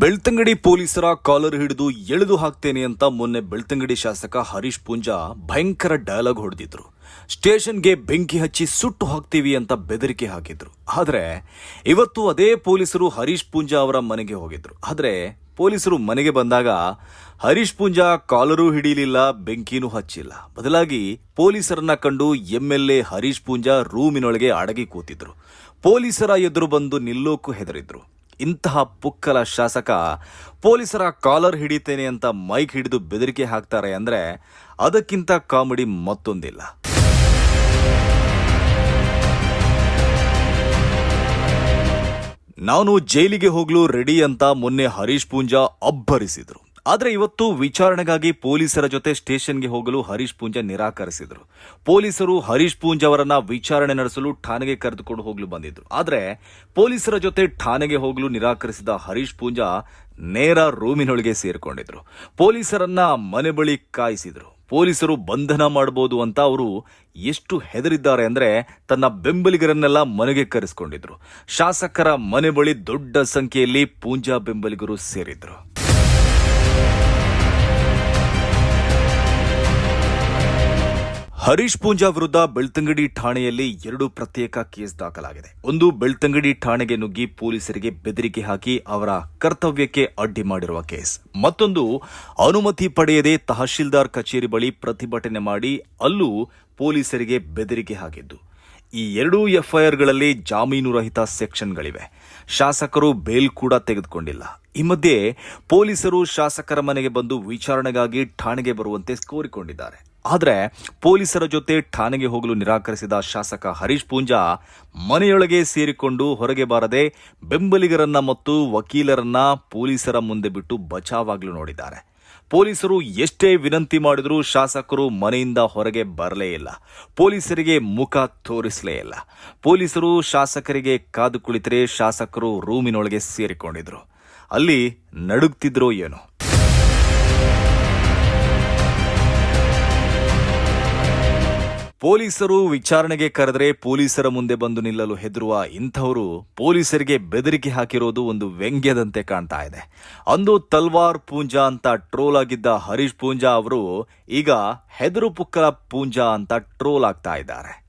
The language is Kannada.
ಬೆಳ್ತಂಗಡಿ ಪೊಲೀಸರ ಕಾಲರ್ ಹಿಡಿದು ಎಳೆದು ಹಾಕ್ತೇನೆ ಅಂತ ಮೊನ್ನೆ ಬೆಳ್ತಂಗಡಿ ಶಾಸಕ ಹರೀಶ್ ಪೂಂಜಾ ಭಯಂಕರ ಡಯಲಾಗ್ ಹೊಡೆದಿದ್ರು. ಸ್ಟೇಷನ್ಗೆ ಬೆಂಕಿ ಹಚ್ಚಿ ಸುಟ್ಟು ಹಾಕ್ತೀವಿ ಅಂತ ಬೆದರಿಕೆ ಹಾಕಿದ್ರು. ಆದರೆ ಇವತ್ತು ಅದೇ ಪೊಲೀಸರು ಹರೀಶ್ ಪೂಂಜಾ ಅವರ ಮನೆಗೆ ಹೋಗಿದ್ರು. ಆದರೆ ಪೊಲೀಸರು ಮನೆಗೆ ಬಂದಾಗ ಹರೀಶ್ ಪೂಂಜಾ ಕಾಲರು ಹಿಡಿಯಲಿಲ್ಲ ಬೆಂಕಿನೂ ಹಚ್ಚಿಲ್ಲ. ಬದಲಾಗಿ ಪೊಲೀಸರನ್ನ ಕಂಡು ಎಂಎಲ್ಎ ಹರೀಶ್ ಪೂಂಜಾ ರೂಮಿನೊಳಗೆ ಅಡಗಿ ಕೂತಿದ್ರು. ಪೊಲೀಸರ ಎದುರು ಬಂದು ನಿಲ್ಲೋಕು ಹೆದರಿದ್ರು. ಇಂತಹ ಪುಕ್ಕಲ ಶಾಸಕ, ಪೊಲೀಸರ ಕಾಲರ್ ಹಿಡಿತೇನೆ ಅಂತ ಮೈಕ್ ಹಿಡಿದು ಬೆದರಿಕೆ ಹಾಕ್ತಾರೆ ಅಂದ್ರೆ ಅದಕ್ಕಿಂತ ಕಾಮಿಡಿ ಮತ್ತೊಂದಿಲ್ಲ. ನಾನು ಜೈಲಿಗೆ ಹೋಗಲು ರೆಡಿ ಅಂತ ಮೊನ್ನೆ ಹರೀಶ್ ಪೂಂಜಾ ಅಬ್ಬರಿಸಿದ್ರು. ಆದ್ರೆ ಇವತ್ತು ವಿಚಾರಣೆಗಾಗಿ ಪೊಲೀಸರ ಜೊತೆ ಸ್ಟೇಷನ್ಗೆ ಹೋಗಲು ಹರೀಶ್ ಪೂಂಜಾ ನಿರಾಕರಿಸಿದ್ರು. ಪೊಲೀಸರು ಹರೀಶ್ ಪೂಂಜಾ ಅವರನ್ನ ವಿಚಾರಣೆ ನಡೆಸಲು ಠಾಣೆಗೆ ಕರೆದುಕೊಂಡು ಹೋಗಲು ಬಂದಿದ್ರು. ಆದರೆ ಪೊಲೀಸರ ಜೊತೆ ಠಾಣೆಗೆ ಹೋಗಲು ನಿರಾಕರಿಸಿದ ಹರೀಶ್ ಪೂಂಜಾ ನೇರ ರೂಮಿನೊಳಗೆ ಸೇರಿಕೊಂಡಿದ್ರು. ಪೊಲೀಸರನ್ನ ಮನೆ ಬಳಿ ಕಾಯಿಸಿದ್ರು. ಪೊಲೀಸರು ಬಂಧನ ಮಾಡಬಹುದು ಅಂತ ಅವರು ಎಷ್ಟು ಹೆದರಿದ್ದಾರೆ ಅಂದ್ರೆ ತನ್ನ ಬೆಂಬಲಿಗರನ್ನೆಲ್ಲ ಮನೆಗೆ ಕರೆಸಿಕೊಂಡಿದ್ರು. ಶಾಸಕರ ಮನೆ ಬಳಿ ದೊಡ್ಡ ಸಂಖ್ಯೆಯಲ್ಲಿ ಪೂಂಜಾ ಬೆಂಬಲಿಗರು ಸೇರಿದ್ರು. ಹರೀಶ್ ಪೂಂಜಾ ವಿರುದ್ಧ ಬೆಳ್ತಂಗಡಿ ಠಾಣೆಯಲ್ಲಿ ಎರಡು ಪ್ರತ್ಯೇಕ ಕೇಸ್ ದಾಖಲಾಗಿದೆ. ಒಂದು, ಬೆಳ್ತಂಗಡಿ ಠಾಣೆಗೆ ನುಗ್ಗಿ ಪೊಲೀಸರಿಗೆ ಬೆದರಿಕೆ ಹಾಕಿ ಅವರ ಕರ್ತವ್ಯಕ್ಕೆ ಅಡ್ಡಿ ಮಾಡಿರುವ ಕೇಸ್. ಮತ್ತೊಂದು, ಅನುಮತಿ ಪಡೆಯದೆ ತಹಶೀಲ್ದಾರ್ ಕಚೇರಿ ಬಳಿ ಪ್ರತಿಭಟನೆ ಮಾಡಿ ಅಲ್ಲೂ ಪೊಲೀಸರಿಗೆ ಬೆದರಿಕೆ ಹಾಕಿದ್ದು. ಈ ಎರಡೂ ಎಫ್ಐಆರ್ಗಳಲ್ಲಿ ಜಾಮೀನು ರಹಿತ ಸೆಕ್ಷನ್ಗಳಿವೆ. ಶಾಸಕರು ಬೇಲ್ ಕೂಡ ತೆಗೆದುಕೊಂಡಿಲ್ಲ. ಈ ಮಧ್ಯೆ ಪೊಲೀಸರು ಶಾಸಕರ ಮನೆಗೆ ಬಂದು ವಿಚಾರಣೆಗಾಗಿ ಠಾಣೆಗೆ ಬರುವಂತೆ ಕೋರಿಕೊಂಡಿದ್ದಾರೆ. ಆದರೆ ಪೊಲೀಸರ ಜೊತೆ ಠಾಣೆಗೆ ಹೋಗಲು ನಿರಾಕರಿಸಿದ ಶಾಸಕ ಹರೀಶ್ ಪೂಂಜಾ ಮನೆಯೊಳಗೆ ಸೇರಿಕೊಂಡು ಹೊರಗೆ ಬಾರದೆ ಬೆಂಬಲಿಗರನ್ನ ಮತ್ತು ವಕೀಲರನ್ನ ಪೊಲೀಸರ ಮುಂದೆ ಬಿಟ್ಟು ಬಚಾವಾಗ್ಲು ನೋಡಿದ್ದಾರೆ. ಪೊಲೀಸರು ಎಷ್ಟೇ ವಿನಂತಿ ಮಾಡಿದರೂ ಶಾಸಕರು ಮನೆಯಿಂದ ಹೊರಗೆ ಬರಲೇ ಇಲ್ಲ. ಪೊಲೀಸರಿಗೆ ಮುಖ ತೋರಿಸಲೇ ಇಲ್ಲ. ಪೊಲೀಸರು ಶಾಸಕರಿಗೆ ಕಾದು ಕುಳಿತರೆ ಶಾಸಕರು ರೂಮಿನೊಳಗೆ ಸೇರಿಕೊಂಡಿದ್ರು. ಅಲ್ಲಿ ನಡುಗ್ತಿದ್ರೋ ಏನೋ. ಪೊಲೀಸರು ವಿಚಾರಣೆಗೆ ಕರೆದರೆ ಪೊಲೀಸರ ಮುಂದೆ ಬಂದು ನಿಲ್ಲಲು ಹೆದರುವ ಇಂಥವರು ಪೊಲೀಸರಿಗೆ ಬೆದರಿಕೆ ಹಾಕಿರೋದು ಒಂದು ವ್ಯಂಗ್ಯದಂತೆ ಕಾಣ್ತಾ ಇದೆ. ಅಂದು ತಲ್ವಾರ್ ಪೂಂಜಾ ಅಂತ ಟ್ರೋಲ್ ಆಗಿದ್ದ ಹರೀಶ್ ಪೂಂಜಾ ಅವರು ಈಗ ಹೆದರು ಪುಕ್ಕಲ ಪೂಂಜಾ ಅಂತ ಟ್ರೋಲ್ ಆಗ್ತಾ ಇದ್ದಾರೆ.